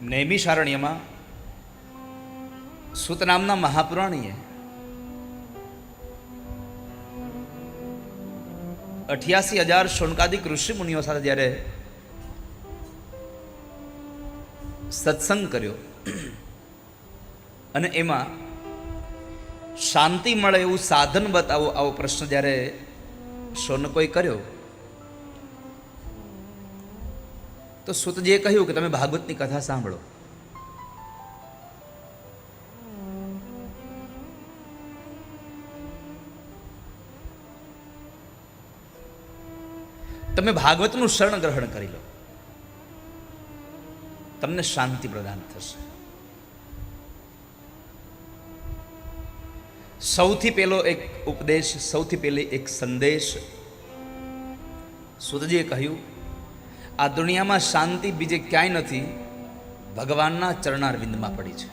નૈમિષારણ્યમાં સુત નામના મહાપુરાણીએ અઠ્યાસી હજાર શોનકાદિક ઋષિ મુનિઓ સાથે જ્યારે સત્સંગ કર્યો અને એમાં શાંતિ મળે એવું સાધન બતાવો આવો પ્રશ્ન જ્યારે શોનકોએ કર્યો તો સુતજીએ કહ્યું કે તમે ભાગવતની કથા સાંભળો. તમે ભાગવતનું શરણ ગ્રહણ કરી લો. તમને શાંતિ પ્રદાન થશે. સૌથી પહેલો એક ઉપદેશ, સૌથી પહેલી એક સંદેશ. સુતજીએ કહ્યું આ દુનિયામાં શાંતિ બીજે ક્યાંય નથી, ભગવાનના ચરણારવિંદમાં પડી છે.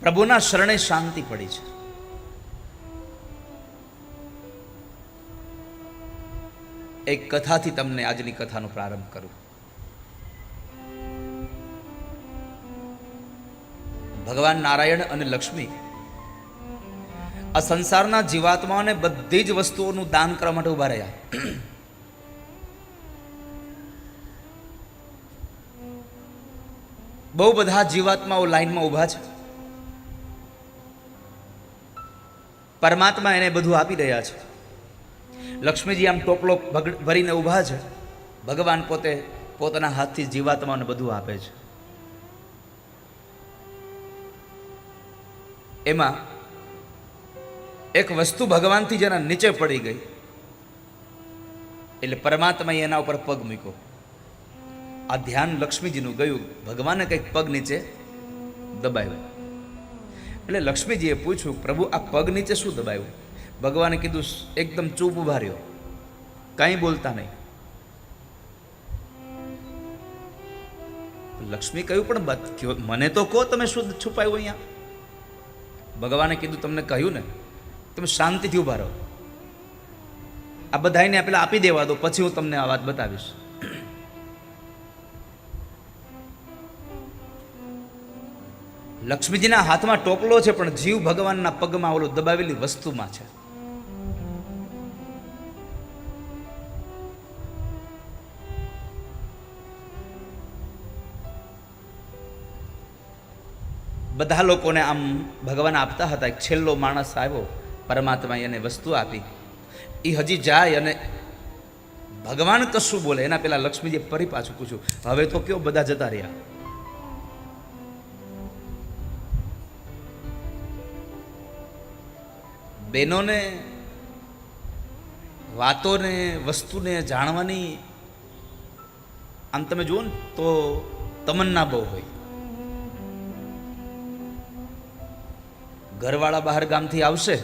પ્રભુના શરણે શાંતિ પડી છે. એક કથાથી તમને આજની કથાનો પ્રારંભ કરું. ભગવાન નારાયણ અને લક્ષ્મી આ સંસારના જીવાત્માઓને બધી જ વસ્તુઓનું દાન કરવા માટે ઊભા રહ્યા. બહુ બધા જીવાત્માઓ લાઈનમાં ઊભા છે. પરમાત્મા એને બધું આપી રહ્યા છે. લક્ષ્મીજી આમ ટોપલો ભરીને ઊભા છે. ભગવાન પોતે પોતાના હાથથી જીવાત્માને બધું આપે છે. એમાં એક વસ્તુ ભગવાનથી જેના નીચે પડી ગઈ. એટલે પરમાત્માએ એના ઉપર પગ મૂક્યો. આ ધ્યાન લક્ષ્મીજીનું ગયું. ભગવાને કંઈક પગ નીચે દબાવ્યું. એટલે લક્ષ્મીજીએ પૂછ્યું, પ્રભુ, આ પગ નીચે શું દબાવ્યું? ભગવાને કીધું, એકદમ ચૂપ ઊભા રહ્યો. કાંઈ બોલતા નહીં. લક્ષ્મી કહ્યું, પણ મને તો કહો તમે શું છુપાયું અહીંયા? ભગવાને કીધું, તમને કહ્યું ને, તમે શાંતિથી ઊભા રહો. આ બધાને પેલા આપી દેવા દો, પછી હું તમને આ વાત બતાવીશ. લક્ષ્મીજીના હાથમાં ટોપલો છે, પણ જીવ ભગવાનના પગમાં ઓલું દબાવેલી વસ્તુમાં છે. બધા લોકોને આમ ભગવાન આપતા હતા, એક છેલ્લો માણસ આવ્યો, પરમાત્માએ એને વસ્તુ આપી. એ હજી જાય અને ભગવાન કશું બોલે, એના પહેલાં લક્ષ્મીજીએ ફરી પાછું પૂછ્યું, હવે તો કયો બધા જતા રહ્યા? બહેનોને, વાતોને, વસ્તુને જાણવાની, આમ તમે જુઓ ને તો તમન્ના બહુ હોય. ઘરવાળા બહાર ગામથી આવશે,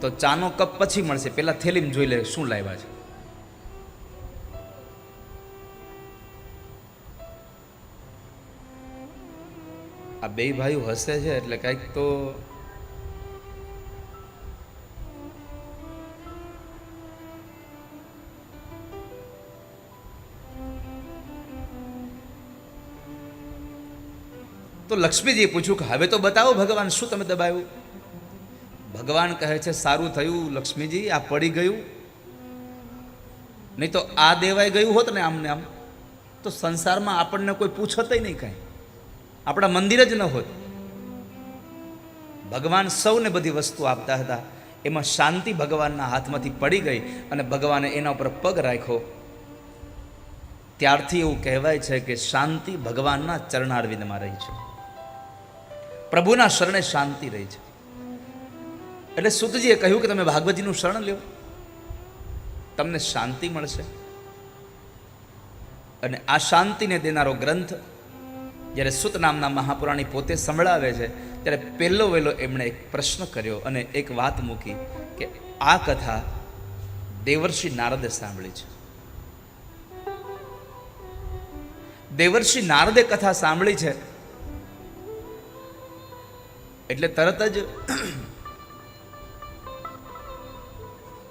તો ચાનો કપ પછી મળશે. પેલા થેલીમ જોઈ લે શું લાવ્યા છે. આ બે ભાઈઓ હસે છે એટલે કંઈક તો તો લક્ષ્મીજીએ પૂછ્યું કે હવે તો બતાવો ભગવાન, શું તમે દબાવ્યું? ભગવાન કહે છે, સારું થયું લક્ષ્મીજી, આ પડી ગયું. નહીં તો આ દેવાઈ ગયું હોત ને આમને આમ, તો સંસારમાં આપણને કોઈ પૂછતય નહીં કાંઈ. આપણા મંદિર જ ન હોય ભગવાન સૌને બધી વસ્તુ આપતા હતા. એમાં શાંતિ ભગવાનના હાથમાંથી પડી ગઈ અને ભગવાને એના ઉપર પગ રાખ્યો. ત્યારથી એવું કહેવાય છે કે શાંતિ ભગવાનના ચરણારવિંદમાં રહી છે. પ્રભુના શરણે શાંતિ રહી છે. એટલે સુતજીએ કહ્યું કે તમે ભાગવતજીનું શરણ લ્યો. તમને શાંતિ મળશે. અને આ શાંતિને દેનારો ગ્રંથ જ્યારે સુત નામના મહાપુરાણી પોતે સંભળાવે છે, ત્યારે પહેલો વહેલો એમણે એક પ્રશ્ન કર્યો અને એક વાત મૂકી કે આ કથા દેવર્ષિ નારદે સાંભળી છે. દેવર્ષિ નારદે કથા સાંભળી છે? એટલે તરત જ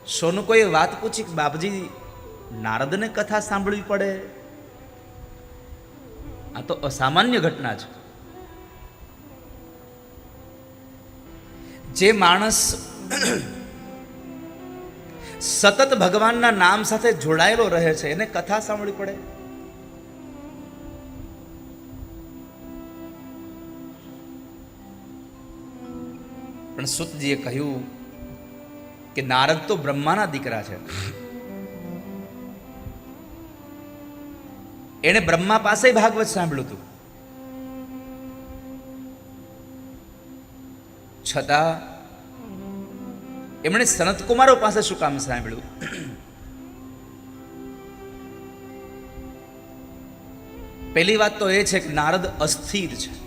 સોનુકોએ વાત પૂછી બાપજી, નારદને કથા સાંભળવી પડે? આ તો અસામાન્ય ઘટના છે. જે માણસ સતત ભગવાનના નામ સાથે જોડાયેલો રહે છે, એને કથા સાંભળવી પડે? પણ સુતજીએ કહ્યું કે નારદ તો બ્રહ્માના દીકરા છે. એણે બ્રહ્મા પાસે ભાગવત સાંભળ્યું હતું. છતાં, એમણે સનતકુમારો પાસે શું કામ સાંભળ્યું? પહેલી વાત તો એ છે કે નારદ અસ્થિર છે.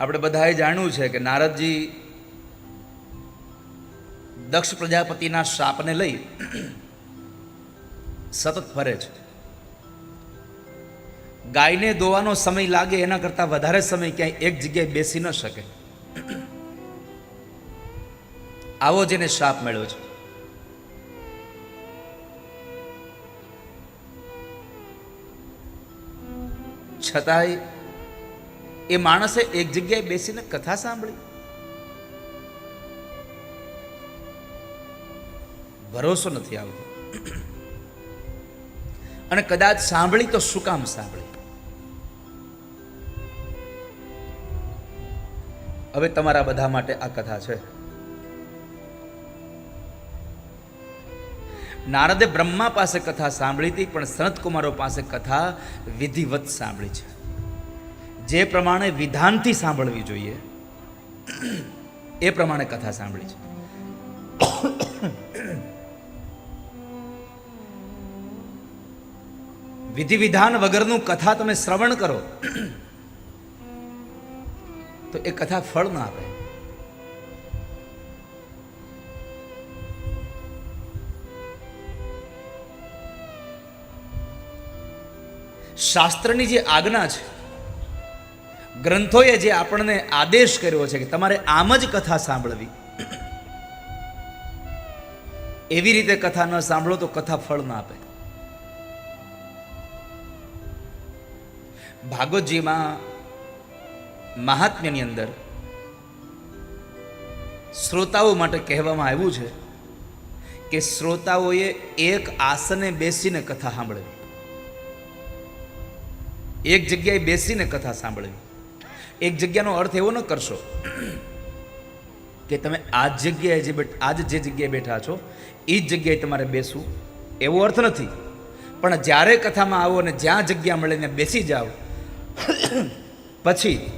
આપણે બધાએ જાણ્યું છે કે નારદજી દક્ષ પ્રજાપતિના શાપને લઈ સતત ફરે છે. ગાયને દોવાનો સમય લાગે, એના કરતાં વધારે સમય ક્યાંય એક જગ્યાએ બેસી ન શકે. આવો જેને શાપ મળ્યો છે. છતાંય એ માણસે એક જગ્યાએ બેસીને કથા સાંભળી. ભરોસો નથી આવતો. અને કદાચ સાંભળી તો શું કામ સાંભળી? હવે તમારા બધા માટે આ કથા છે. નારદે બ્રહ્મા પાસે કથા સાંભળી હતી, પણ સનતકુમારો પાસે કથા વિધિવત સાંભળી છે. જે પ્રમાણે વિધાનથી સાંભળવી જોઈએ, એ પ્રમાણે કથા સાંભળી છે. વિધિ વિધાન વગરનું કથા તમે શ્રવણ કરો, તો એ કથા ફળ ના આપે. શાસ્ત્રની જે આજ્ઞા છે, ગ્રંથોએ જે આપણને આદેશ કર્યો છે કે તમારે આમ જ કથા સાંભળવી. એવી રીતે કથા ન સાંભળો તો કથા ફળ ના આપે. ભાગવતજીમાં મહાત્મ્યની અંદર શ્રોતાઓ માટે કહેવામાં આવ્યું છે કે શ્રોતાઓએ એક આસને બેસીને કથા સાંભળવી. એક જગ્યાએ બેસીને કથા સાંભળવી. એક જગ્યાનો અર્થ એવો ન કરશો કે તમે આ જગ્યાએ જે આજ જે જગ્યાએ બેઠા છો એ જ જગ્યાએ તમારે બેસવું એવો અર્થ નથી. પણ જ્યારે કથામાં આવો અને જ્યાં જગ્યા મળે ને બેસી જાઓ પછી,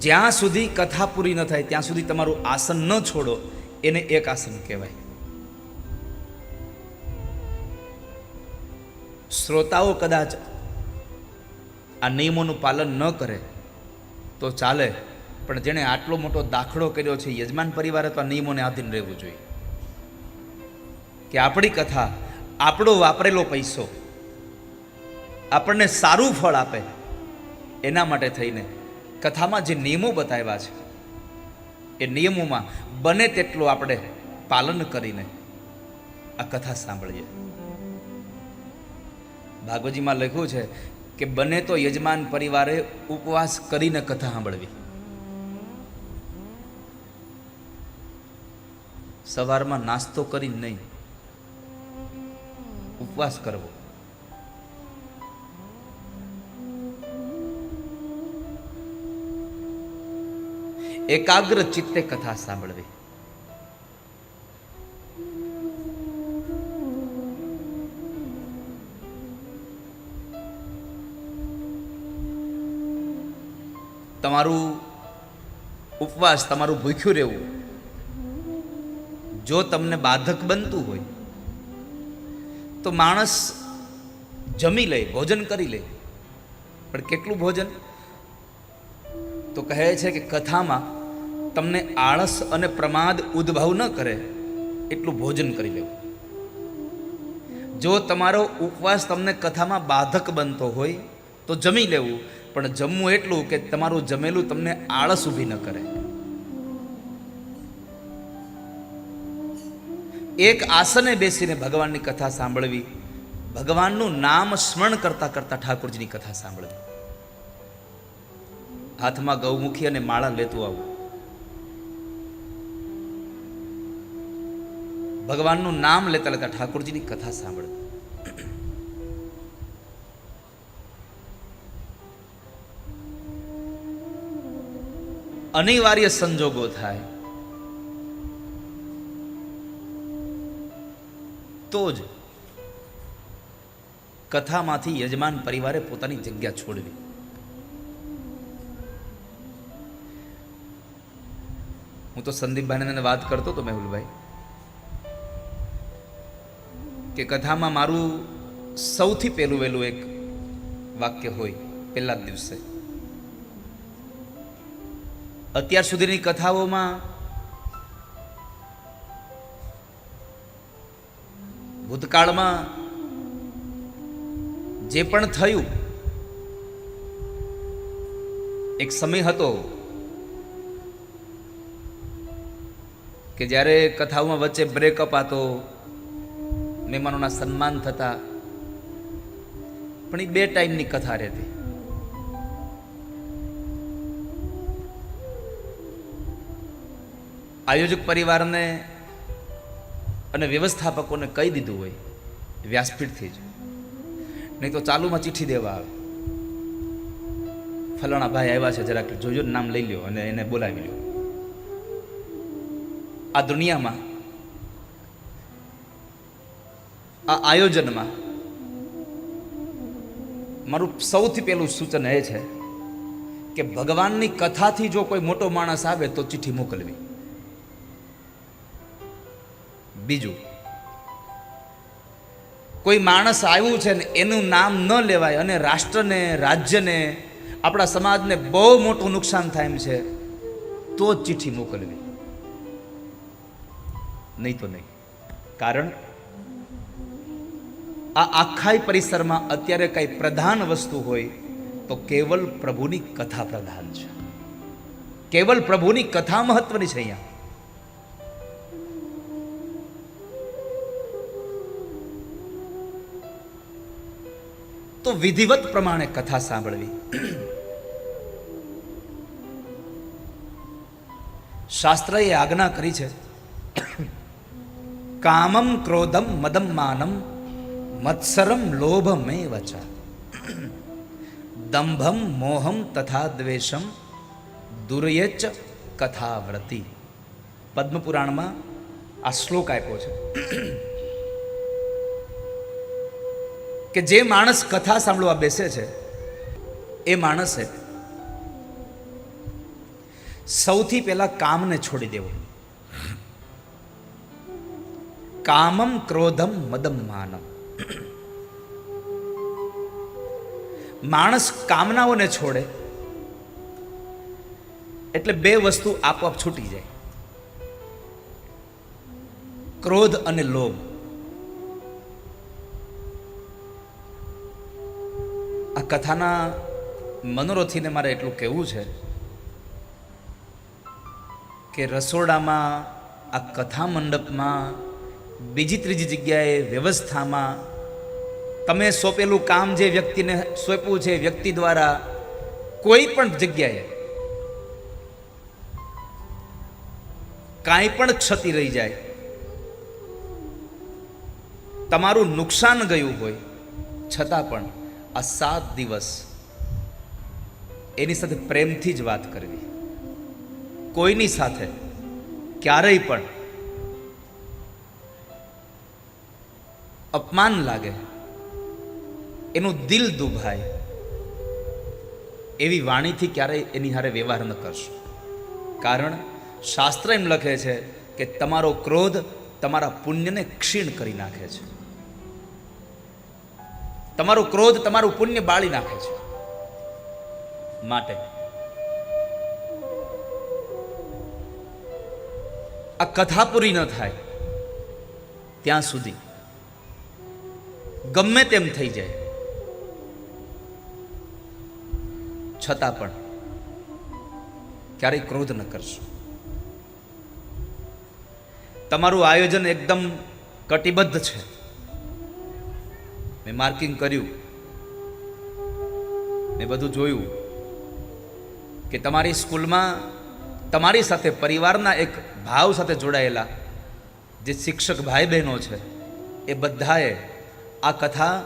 જ્યાં સુધી કથા પૂરી ન થાય, ત્યાં સુધી તમારું આસન ન છોડો, એને એક આસન કહેવાય. શ્રોતાઓ કદાચ આ નિયમોનું પાલન ન કરે, તો ચાલે, પણ જેણે આટલો મોટો દાખલો કર્યો છે, યજમાન પરિવારે તો આ નિયમોને આધીન રહેવું જોઈએ. કે આપણી કથા આપણો વાપરેલો પૈસો આપણને સારું ફળ આપે એના માટે થઈને કથામાં જે નિયમો બતાવ્યા છે, એ નિયમોમાં બને તેટલું આપણે પાલન કરીને આ કથા સાંભળીએ. ભાગવતજીમાં લખ્યું છે કે બને તો યજમાન પરિવારે ઉપવાસ કરીને કથા સાંભળવી. સવારમાં નાસ્તો કરીને નહીં, ઉપવાસ કરવો. એકાગ્ર ચિત્તે કથા સાંભળવી તમારું ઉપવાસ તમારું ભૂખ્યું રહેવું જો તમને બાધક બનતું હોય તો માણસ જમી લે ભોજન કરી લે પણ કેટલું ભોજન તો કહે છે કે કથામાં તમને આળસ અને પ્રમાદ ઉદ્ભવ ન કરે, એટલું ભોજન કરી લેવું. જો તમારો ઉપવાસ તમને કથામાં બાધક બનતો હોય, તો જમી લેવું, પણ જમવું એટલું કે તમારું જમેલું તમને આળસ ઊભી ન કરે. એક આસને બેસીને ભગવાનની કથા સાંભળવી, ભગવાનનું નામ સ્મરણ કરતા કરતા ઠાકોરજીની કથા સાંભળવી. હાથમાં ગૌમુખી અને માળા લેતું આવું. ભગવાનનું નામ લેતા લેતા ઠાકોરજીની કથા સાંભળવી. અનિવાર્ય સંજોગો થાય. તો જ કથામાંથી યજમાન પરિવારે પોતાની જગ્યા છોડવી. હું તો સંદીપભાઈને વાત કરતો હતો મેહુલભાઈ. કે કથામાં મારું સૌથી પહેલું વહેલું એક વાક્ય હોય પહેલા જ દિવસે. અત્યાર સુધીની કથાઓમાં ભૂતકાળમાં જે પણ થયું, એક સમય હતો કે જ્યારે કથાઓમાં વચ્ચે બ્રેકઅપ આતો મહેમાનોના સન્માન થતા પણ એ બે ટાઈમની કથા રહેતી. આયોજક પરિવારને અને વ્યવસ્થાપકોને કહી દીધું હોય, વ્યાસપીઠથી જ. નહીં તો ચાલુમાં ચિઠ્ઠી દેવા આવે. ફલાણા ભાઈ આવ્યા છે, જરાક જોજો નામ લઈ લ્યો અને એને બોલાવી લ્યો. આ દુનિયામાં આ આયોજનમાં મારું સૌથી પહેલું સૂચન એ છે કે ભગવાનની કથાથી જો કોઈ મોટો માણસ આવે તો ચિઠ્ઠી મોકલવી. બીજું, કોઈ માણસ આવ્યું છે ને એનું નામ ન લેવાય અને રાષ્ટ્રને, રાજ્યને, આપણા સમાજને બહુ મોટું નુકસાન થાય એમ છે, તો જ ચિઠ્ઠી મોકલવી. નહીં તો નહીં. કારણ આ આખાય પરિસરમાં અત્યારે કાંઈ પ્રધાન વસ્તુ હોય તો કેવલ પ્રભુની કથા પ્રધાન છે. કેવલ પ્રભુની કથા મહત્વની છે અહીંયા. તો વિધિવત પ્રમાણે કથા સાંભળવી. શાસ્ત્રએ આજ્ઞા કરી છે. કામમ ક્રોધમ મદમ માનમ મત્સરમ લોભમે વચ દંભમ મોહમ તથા દ્વેષમ દુર્યચ કથાવ્રતિ પદ્મપુરાણમાં આ શ્લોક આપ્યો છે કે જે માણસ કથા સાંભળવા બેસે છે એ માણસે સૌથી પહેલા કામને છોડી દેવું કામમ ક્રોધમ મદમ માનમ માણસ કામનાઓને છોડે, એટલે બે વસ્તુ આપોઆપ છૂટી જાય. ક્રોધ અને લોભ. આ કથાના મનોરથીને મારે એટલું કહેવું છે કે રસોડામાં, આ કથા મંડપમાં, બીજી ત્રીજી જગ્યાએ વ્યવસ્થામાં તમે સોંપેલું કામ જે વ્યક્તિને સોંપ્યું છે, વ્યક્તિ દ્વારા કોઈ પણ જગ્યાએ કાંઈ પણ ક્ષતિ રહી જાય, તમારું નુકસાન ગયું હોય, છતાં પણ આ સાત દિવસ એની સાથે પ્રેમથી જ વાત કરવી. કોઈની સાથે ક્યારેય પણ અપમાન લાગે એનું દિલ દુભાય. એવી વાણીથી ક્યારેય એની હારે વ્યવહાર ન કરશો. કારણ શાસ્ત્ર એમ લખે છે કે તમારો ક્રોધ તમારા પુણ્યને ક્ષીણ કરી નાખે છે. તમારો ક્રોધ તમારું પુણ્ય બાળી નાખે છે. માટે. આ કથા પૂરી ન થાય. ત્યાં સુધી. ગમે તેમ થઈ જાય. છતાં પણ ક્યારેય ક્રોધ ન કરશો. તમારું આયોજન એકદમ કટિબદ્ધ છે. મેં માર્કિંગ કર્યું. મેં બધું જોયું કે તમારી સ્કૂલમાં તમારી સાથે પરિવારના એક ભાવ સાથે જોડાયેલા જે શિક્ષક ભાઈ બહેનો છે, એ બધાએ આ કથા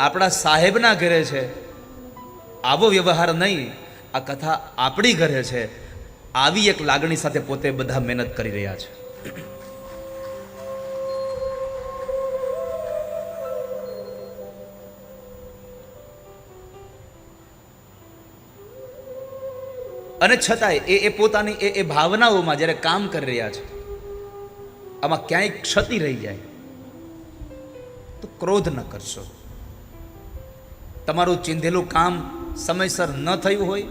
આપણા સાહેબના ઘરે છે આવો વ્યવહાર નહીં. આ કથા આપણી ઘરે છે. આવી એક લાગણી સાથે પોતે બધા મહેનત કરી રહ્યા છે. અને છતાંય એ એ પોતાની એ એ ભાવનાઓમાં જ્યારે કામ કરી રહ્યા છે, આમાં ક્યાંય ક્ષતિ રહી જાય. તો ક્રોધ ન કરશો. તમારું ચિંધેલું કામ સમયસર ન થયું હોય,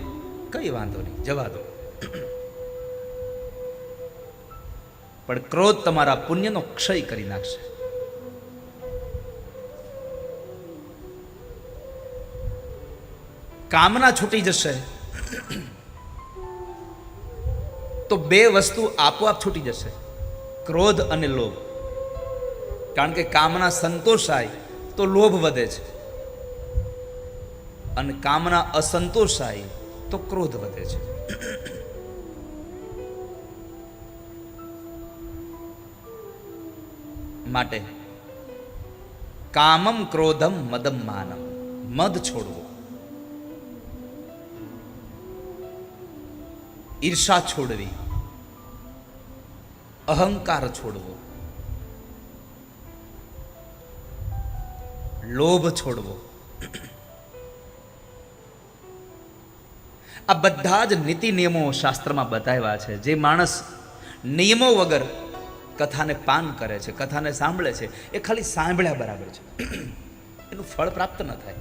કઈ વાંધો નહીં, જવા દો. પણ ક્રોધ તમારા પુણ્યનો ક્ષય કરી નાખશે. કામના છૂટી જશે. તો બે વસ્તુ આપોઆપ છૂટી જશે, ક્રોધ અને લોભ. કારણ કે કામના સંતોષાય તો લોભ વધે છે. અને કામના અસંતોષાય તો ક્રોધ વધે છે. માટે કામમ ક્રોધમ મદમ માનમ, મદ છોડવો. ઈર્ષા છોડવી, અહંકાર છોડવો, લોભ છોડવો. આ બધા જ નીતિ નિયમો શાસ્ત્રમાં બતાવ્યા છે. જે માણસ નિયમો વગર કથાને પાન કરે છે, કથાને સાંભળે છે, એ ખાલી સાંભળ્યા બરાબર છે. એનું ફળ પ્રાપ્ત ન થાય.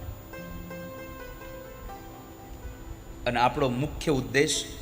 અને આપણો મુખ્ય ઉદ્દેશ